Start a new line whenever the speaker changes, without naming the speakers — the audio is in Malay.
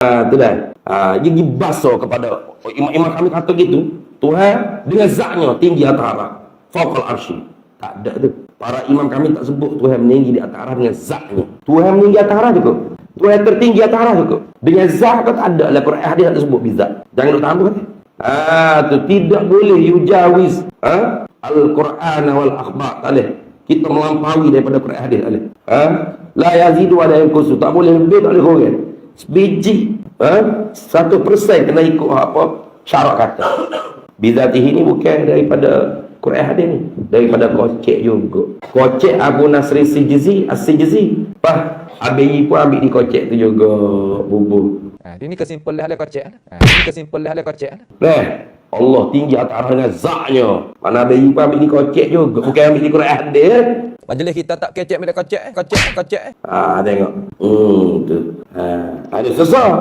Ha, tu dah. Ha, dia pergi basuh kepada imam-imam kami kata gitu. Tuhan dengan zatnya tinggi atas arah. Fauqal arsy. Tak ada tu. Para imam kami tak sebut Tuhan meninggi di atas arah dengan zatnya. Tuhan meninggi atas arah cukup. Tuhan tertinggi atas arah cukup. Dengan zat kau tak ada lah Quran hadis tak sebut bizat. Jangan nak tambah kata. Ha, tu tidak boleh yujawiz ha? al-Quran wal akhbar. Boleh. Kita melampaui daripada Quran hadis boleh. Ha? La yazidu wa la yanqusu. Tak boleh lebih tak boleh kurang. Sebiji ha? Satu persen kena ikut apa syarat kata. Bizatihi ni bukan daripada Quran hadis ni. Daripada kocek juga. Kocek Abu Nasri Sijizi, As-Sijizi. Pah, ABI pun ambil di kocek tu juga. Bubuh.
Ha, dia ni kesimpulan dia kocek. Ha, dia ni kesimpulan dia kocek.
Nah, Allah tinggi atas arah dengan zatnya. Mana ABI pun ambil di kocek juga. Bukan ambil di Quran hadis.
Majlis kita tak kecek bila kocek, kocek, kocek.
Ah, tengok. Hmm, tu. Ha, ada sesat.